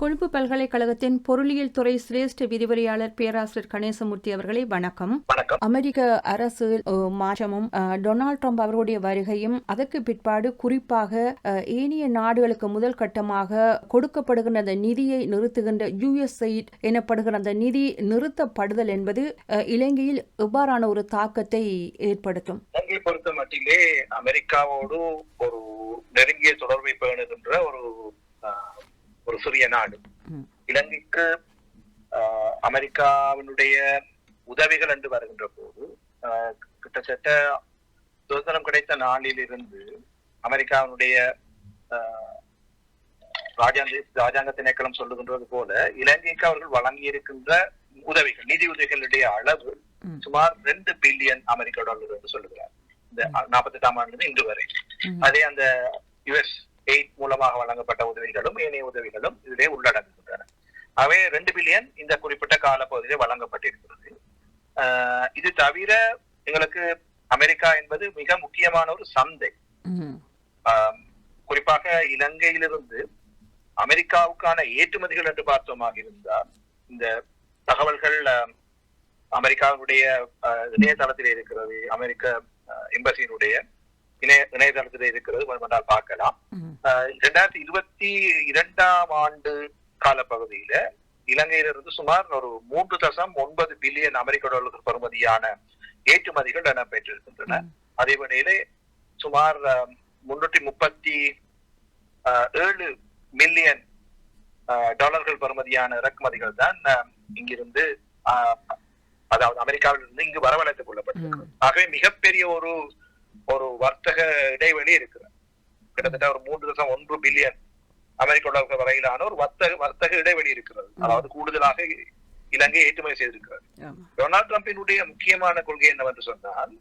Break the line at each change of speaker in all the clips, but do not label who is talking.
கொழும்பு பல்கலைக்கழகத்தின் பொருளியல் துறை சிரேஷ்ட விரிவுரையாளர் பேராசிரியர் கணேசமூர்த்தி அவர்களே வணக்கம். அமெரிக்க அரசு மாற்றமும் டொனால்ட் ட்ரம்ப் அவருடைய வருகையும் அதற்கு பிற்பாடு குறிப்பாக ஏனைய நாடுகளுக்கு முதல் கட்டமாக கொடுக்கப்படுகின்ற அந்த நிதியை நிறுத்துகின்ற யுஎஸ்ஐட் எனப்படுகிற அந்த நிதி நிறுத்தப்படுதல் என்பது இலங்கையில் எவ்வாறான ஒரு தாக்கத்தை ஏற்படுத்தும்?
இலங்கை பொறுத்த மட்டிலே அமெரிக்காவோடு ஒரு நெருங்கிய தொடர்பை பேணுகின்ற ஒரு ஒரு சிறிய நாடு. இலங்கைக்கு அமெரிக்காவினுடைய உதவிகள் என்று வருகின்ற போது கிட்டத்தட்ட சுதந்திரம் கிடைத்த நாளிலிருந்து அமெரிக்காவினுடைய ஆஹ், ராஜாங்க ராஜாங்க திணைக்களம் சொல்லுகின்றது போல இலங்கைக்கு அவர்கள் வழங்கி இருக்கின்ற உதவிகள் நிதி உதவிகளுடைய அளவு. சுமார் ரெண்டு பில்லியன் அமெரிக்க டாலர் என்று சொல்லுகிறார் இந்த நாற்பத்தி எட்டாம் ஆண்டு இன்று வரை. அதே அந்த யுஎஸ் எய்ட் மூலமாக வழங்கப்பட்ட உதவிகளும் ஏனைய உதவிகளும் இதிலே உள்ளடங்குகின்றன. அவை ரெண்டு பில்லியன் இந்த குறிப்பிட்ட காலப்பகுதியிலே வழங்கப்பட்டிருக்கிறது. இது தவிர எங்களுக்கு அமெரிக்கா என்பது மிக முக்கியமான ஒரு சந்தை. குறிப்பாக இலங்கையிலிருந்து அமெரிக்காவுக்கான ஏற்றுமதிகள் என்று பார்த்தோமாக இருந்தால் இந்த தகவல்கள் அமெரிக்காவுடைய இணையதளத்தில் இருக்கிறது அமெரிக்க எம்பசியினுடைய இணைய இணையதளத்தில் இருக்கிறது வேண்டுமென்றால் பார்க்கலாம். இரண்டாயிரத்தி இருபத்தி இரண்டாம் ஆண்டு காலப்பகுதியில இலங்கையிலிருந்து சுமார் ஒரு மூன்று தசம் ஒன்பது பில்லியன் அமெரிக்க டாலர் பெறுமதியான ஏற்றுமதிகள் இடம்பெற்றிருக்கின்றன. அதே வேளையிலே சுமார் முன்னூற்றி முப்பத்தி ஏழு மில்லியன் டாலர்கள் பெறுமதியான இறக்குமதிகள் தான் இங்கிருந்து அதாவது அமெரிக்காவிலிருந்து இங்கு வரவழைத்துக் கொள்ளப்பட்டிருக்கிறது. ஆகவே மிகப்பெரிய ஒரு ஒரு வர்த்தக இடைவெளி இருக்கிறது. கிட்டத்தட்ட ஒரு மூன்று தசம் ஒன்று பில்லியன் அமெரிக்க டாலர்கள் வரையிலான ஒரு வர்த்தக வர்த்தக இடைவெளி இருக்கிறது. அதாவது கூடுதலாக இலங்கை ஏற்றுமதி செய்திருக்கிறது. டொனால்ட் ட்ரம்பினுடைய முக்கியமான கொள்கை என்னவென்று சொன்னால்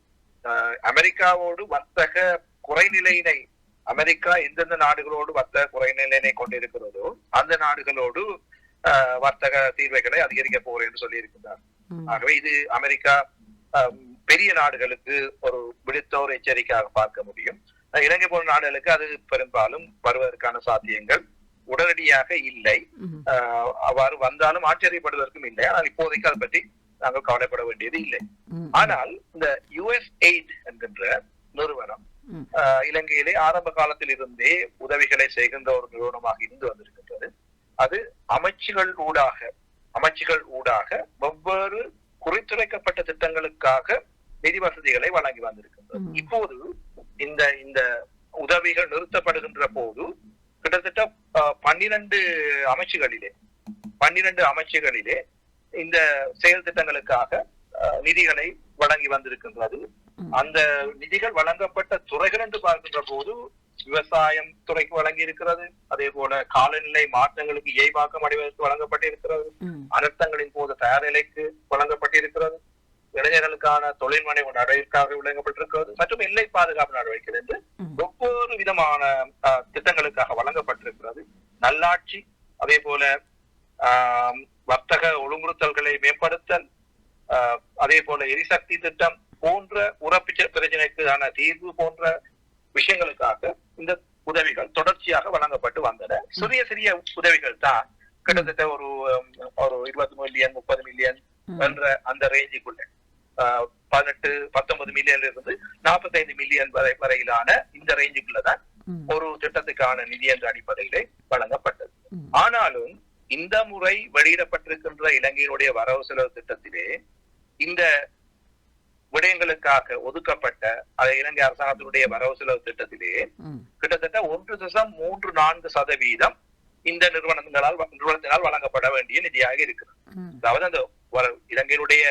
அமெரிக்காவோடு வர்த்தக குறைநிலையினை அமெரிக்கா எந்தெந்த நாடுகளோடு வர்த்தக குறைநிலையினை கொண்டிருக்கிறதோ அந்த நாடுகளோடு வர்த்தக தீர்வைகளை அதிகரிக்க போகிறேன் என்று சொல்லி இருக்கின்றார். ஆகவே இது அமெரிக்கா பெரிய நாடுகளுக்கு ஒரு விடுத்த ஒரு எச்சரிக்கையாக பார்க்க முடியும். இலங்கை போன்ற நாடுகளுக்கு அது பெரும்பாலும் வருவதற்கான சாத்தியங்கள் உடனடியாக இல்லை. அவ்வாறு வந்தாலும் ஆச்சரியப்படுவதற்கும் இல்லை. ஆனால் இப்போதைக்கு அதை பற்றி நாங்கள் கவலைப்பட வேண்டியது இல்லை. ஆனால் இந்த யுஎஸ் எய்ட் என்கின்ற நிறுவனம் இலங்கையிலே ஆரம்ப காலத்தில் இருந்தே உதவிகளை செய்கின்ற ஒரு நிறுவனமாக இருந்து வந்திருக்கின்றது. அது அமைச்சுகள் ஊடாக அமைச்சுகள் ஊடாக வெவ்வேறு குறித்துரைக்கப்பட்ட திட்டங்களுக்காக நிதி வசதிகளை வழங்கி வந்திருக்கின்றது. இப்போது இந்த இந்த உதவிகள் நிறுத்தப்படுகின்ற போது கிட்டத்தட்ட பன்னிரண்டு அமைச்சுகளிலே பன்னிரண்டு அமைச்சுகளிலே இந்த செயல் திட்டங்களுக்காக நிதிகளை வழங்கி வந்திருக்கின்றது. அந்த நிதிகள் வழங்கப்பட்ட துறைகள் என்று பார்க்கின்ற போது விவசாயம் துறைக்கு வழங்கி இருக்கிறது அதே போல காலநிலை மாற்றங்களுக்கு இயல்பாக்கம் அடைவதற்கு வழங்கப்பட்டிருக்கிறது. அனர்த்தங்களின் போது தயார் நிலைக்கு வழங்கப்பட்டிருக்கிறது இளைஞர்களுக்கான தொழில் முனைவு நடவடிக்கைக்காக வழங்கப்பட்டிருக்கிறது மற்றும் எல்லை பாதுகாப்பு நடவடிக்கைகள் என்று. ஒவ்வொரு விதமான திட்டங்களுக்காக வழங்கப்பட்டிருக்கிறது. நல்லாட்சி அதே போல வர்த்தக ஒழுங்குறுத்தல்களை மேம்படுத்தல் அதே போல எரிசக்தி திட்டம் போன்ற உறப்பு பிரச்சனைக்கான தீர்வு போன்ற விஷயங்களுக்காக இந்த உதவிகள் தொடர்ச்சியாக வழங்கப்பட்டு வந்தன. சிறிய சிறிய உதவிகள் தான் கிட்டத்தட்ட ஒரு ஒரு இருபது மில்லியன் முப்பது மில்லியன். என்ற அந்த ரேஞ்சுக்குள்ள பதினெட்டு பத்தொன்பது மில்லியன்ல இருந்து நாற்பத்தைந்து மில்லியன் வரை வரையிலான இந்த ரேஞ்சுக்குள்ள தான்
ம்.
ஒரு திட்டத்துக்கான நிதி என்ற அடிப்படையிலே வழங்கப்பட்டது. ஆனாலும் இந்த முறை வெளியிடப்பட்டிருக்கின்ற இலங்கையினுடைய வரவு செலவு திட்டத்திலே இந்த விடயங்களுக்காக ஒதுக்கப்பட்ட அது இலங்கை அரசாங்கத்தினுடைய வரவு செலவு திட்டத்திலே. கிட்டத்தட்ட ஒன்று தசம் மூன்று நான்கு சதவீதம் இந்த நிறுவனங்களால் நிறுவனத்தினால் வழங்கப்பட வேண்டிய நிதியாக இருக்கிறது. அதாவது அந்த இலங்கையினுடைய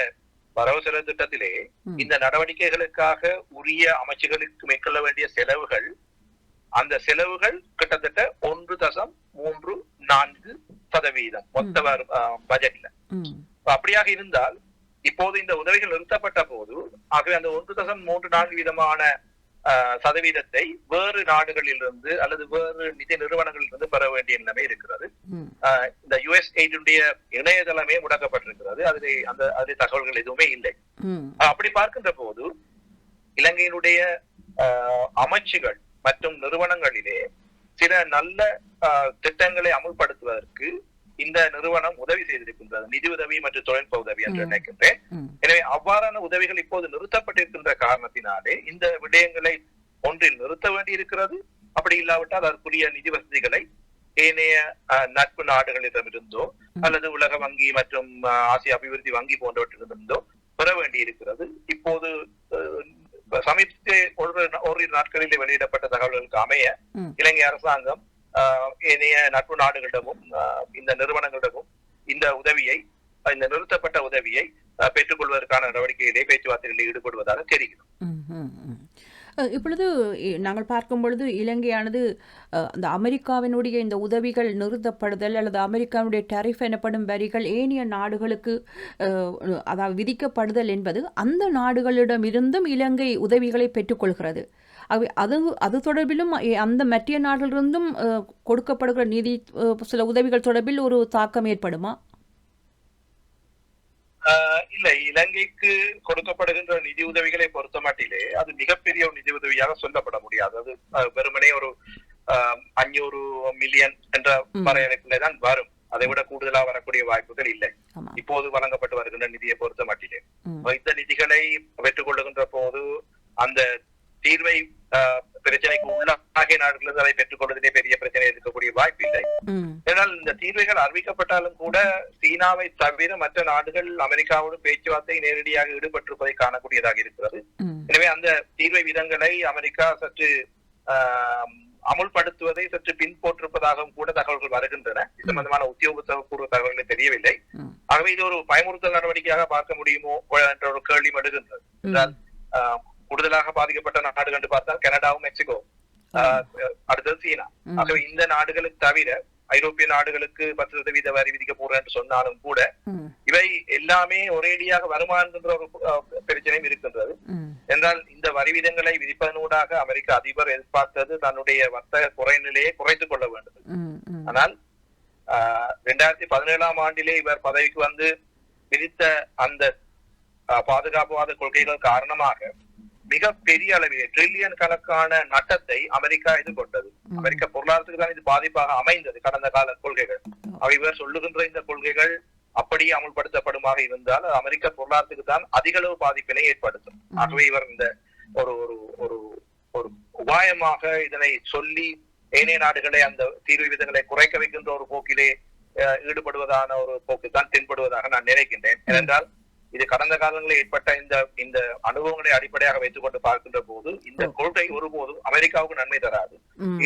வரவு செலவு திட்டத்திலே. இந்த நடவடிக்கைகளுக்காக உரிய அமைச்சுகளுக்கு மேற்கொள்ள வேண்டிய செலவுகள் அந்த செலவுகள் கிட்டத்தட்ட ஒன்று தசம் மூன்று நான்கு சதவீதம் மொத்த பட்ஜெட்ல அப்படியாக இருந்தால் இப்போது இந்த உதவிகள் நிறுத்தப்பட்ட போது ஆகவே அந்த ஒன்று தசம் மூன்று நான்கு விதமான சதவீதத்தை வேறு நாடுகளிலிருந்து அல்லது வேறு நிதி நிறுவனங்களிலிருந்து பெற வேண்டிய நிலைமை இருக்கிறது. இந்த யுஎஸ் எய்டுடைய இணையதளமே முடக்கப்பட்டிருக்கிறது. அதில் அந்த அதில் தகவல்கள் எதுவுமே இல்லை. அப்படி பார்க்கின்ற போது இலங்கையினுடைய அமைச்சுகள் மற்றும் நிறுவனங்களிலே சில நல்ல திட்டங்களை அமுல்படுத்துவதற்கு இந்த நிறுவனம் உதவி செய்திருக்கின்றது நிதி உதவி மற்றும் தொழில்நுட்ப உதவி என்று. நினைக்கின்றேன் எனவே அவ்வாறான உதவிகள் இப்போது நிறுத்தப்பட்டிருக்கின்ற காரணத்தினாலே இந்த விடயங்களை ஒன்றில் நிறுத்த வேண்டியிருக்கிறது அப்படி இல்லாவிட்டால் அதற்குரிய நிதி வசதிகளை ஏனைய நட்பு நாடுகளிடமிருந்தோ. அல்லது உலக வங்கி மற்றும் ஆசிய அபிவிருத்தி வங்கி போன்றவற்றிலிருந்தோ பெற வேண்டியிருக்கிறது இப்போது அஹ், சமீபத்திய ஒரு ஓரிரு நாட்களிலே வெளியிடப்பட்ட தகவல்களுக்கு அமைய. இலங்கை அரசாங்கம் ஆஹ், ஏனைய நட்பு நாடுகளிடமும் இந்த நிறுவனங்களிடமும் இந்த உதவியை இந்த நிறுத்தப்பட்ட உதவியை பெற்றுக்கொள்வதற்கான நடவடிக்கையிலே பேச்சுவார்த்தைகளில் ஈடுபடுவதாக தெரிகிறது.
அஹ், இப்பொழுது நாங்கள் பார்க்கும் பொழுது இலங்கையானது அஹ், அந்த அமெரிக்காவினுடைய இந்த உதவிகள் நிறுத்தப்படுதல் அல்லது அமெரிக்காவினுடைய டரிஃப் எனப்படும் வரிகள் ஏனைய நாடுகளுக்கு அதாவது விதிக்கப்படுதல் என்பது அந்த நாடுகளிடமிருந்தும் இலங்கை உதவிகளை பெற்றுக்கொள்கிறது. அவை அது அது தொடர்பிலும் அந்த மற்ற நாடுகளிலிருந்தும் அஹ், கொடுக்கப்படுகிற நிதி சில உதவிகள் தொடர்பில் ஒரு தாக்கம் ஏற்படுமா?
இல்லை. இலங்கைக்கு கொடுக்கப்படுகின்ற நிதி உதவிகளை பொறுத்த மட்டிலே அது மிகப்பெரிய ஒரு நிதி உதவியாக சொல்லப்பட முடியாது. அது வெறுமனே ஒரு அஞ்சூறு மில்லியன் என்ற. வரையறைக்குள்ளே தான் வரும். அதை விட கூடுதலா வரக்கூடிய வாய்ப்புகள் இல்லை. இப்போது வழங்கப்பட்டு வருகின்ற நிதியை பொறுத்த மட்டிலே இந்த நிதிகளை பெற்றுக்கொள்ளுகின்ற போது அந்த தீர்வை பிரச்சனைக்கு உள்ளாகிய நாடுகளில் அதை பெற்றுக்கொள்வதிலே பெரிய பிரச்சனை இருக்கக்கூடிய வாய்ப்பு இல்லை. ஏனால் இந்த தீர்வுகள் அறிவிக்கப்பட்டாலும் கூட சீனாவை தவிர மற்ற நாடுகள் அமெரிக்காவோடு பேச்சுவார்த்தை நேரடியாக ஈடுபட்டிருப்பதை காணக்கூடியதாக இருக்கிறது. எனவே அந்த தீர்வை விதங்களை அமெரிக்கா சற்று அமுல்படுத்துவதை சற்று பின்போற்றிருப்பதாகவும் கூட தகவல்கள் வருகின்றன. இது சம்பந்தமான உத்தியோகபூர்வ தகவல்கள் தெரியவில்லை. ஆகவே இது ஒரு பயமுறுத்தல் நடவடிக்கையாக பார்க்க முடியுமோ என்ற ஒரு கேள்வி எழுகின்றது. கூடுதலாக பாதிக்கப்பட்ட நாடுகள் என்று பார்த்தால் கனடாவும் மெக்சிகோ ஆஹ், அடுத்தது சீனா ஆகவே இந்த நாடுகளுக்கு தவிர ஐரோப்பிய நாடுகளுக்கு பத்து சதவீத வரி விதிக்க போறேன் என்று சொன்னாலும் கூட இவை எல்லாமே ஒரேடியாக வருமா என்கின்ற ஒரு ஆஹ், பிரச்சனையும் இருக்கின்றது என்றால் இந்த வரி விதங்களை விதிப்பதனூடாக அமெரிக்க அதிபர் எதிர்பார்த்தது தன்னுடைய வர்த்தக குறைநிலையை குறைத்துக் கொள்ள வேண்டும். ஆனால் இரண்டாயிரத்தி பதினேழாம் ஆண்டிலே இவர் பதவிக்கு வந்து விதித்த அந்த ஆஹ், பாதுகாப்புவாத கொள்கைகள் காரணமாக மிக பெரிய அளவிலே ட்ரில்லியன் கணக்கான நட்டத்தை அமெரிக்கா எதிர்கொண்டது.
ம்.
அமெரிக்க பொருளாதாரத்துக்கு தான் இது பாதிப்பாக அமைந்தது கடந்த கால கொள்கைகள். அவை இவர் சொல்லுகின்ற இந்த கொள்கைகள் அப்படியே அமுல்படுத்தப்படுமாக இருந்தால் அமெரிக்க பொருளாதாரத்துக்கு தான் அதிக அளவு பாதிப்பினை ஏற்படுத்தும். ஆகவே இவர் இந்த ஒரு ஒரு ஒரு ஒரு உபாயமாக இதனை சொல்லி ஏனைய நாடுகளை அந்த தீர்வு விதங்களை குறைக்க வைக்கின்ற ஒரு போக்கிலே ஈடுபடுவதான ஒரு போக்கு தான் தென்படுவதாக நான் நினைக்கின்றேன். ஏனென்றால் இது கடந்த காலங்களில் ஏற்பட்ட இந்த இந்த அனுபவங்களை அடிப்படையாக வைத்துக் கொண்டு பார்க்கின்ற போது இந்த. கொள்கை ஒருபோதும் அமெரிக்காவுக்கு நன்மை தராது.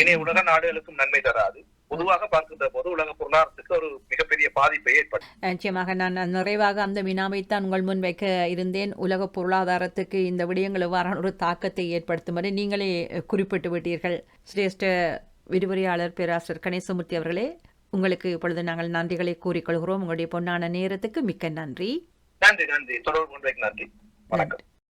ஏனைய உலக நாடுகளுக்கும் நன்மை தராது. பொதுவாக பார்க்கின்ற போது உலக பொருளாதாரத்துக்கு ஒரு மிகப்பெரிய பாதிப்பை ஏற்படுத்தும்.
நிச்சயமாக நான் நிறைவாக அந்த வினாவைத்தான் உங்கள் முன் வைக்க இருந்தேன். உலக பொருளாதாரத்துக்கு இந்த விடயங்கள் எவ்வாறான ஒரு தாக்கத்தை ஏற்படுத்தும்படி நீங்களே குறிப்பிட்டு விட்டீர்கள். சிரேஷ்ட விரிவுரையாளர் பேராசிரியர் கணேசமூர்த்தி அவர்களே உங்களுக்கு இப்பொழுது நாங்கள் நன்றிகளை கூறிக்கொள்கிறோம். உங்களுடைய பொன்னான நேரத்துக்கு மிக்க நன்றி.
நன்றி நன்றி. தொடர்பு கொண்டமைக்கு நன்றி வணக்கம்.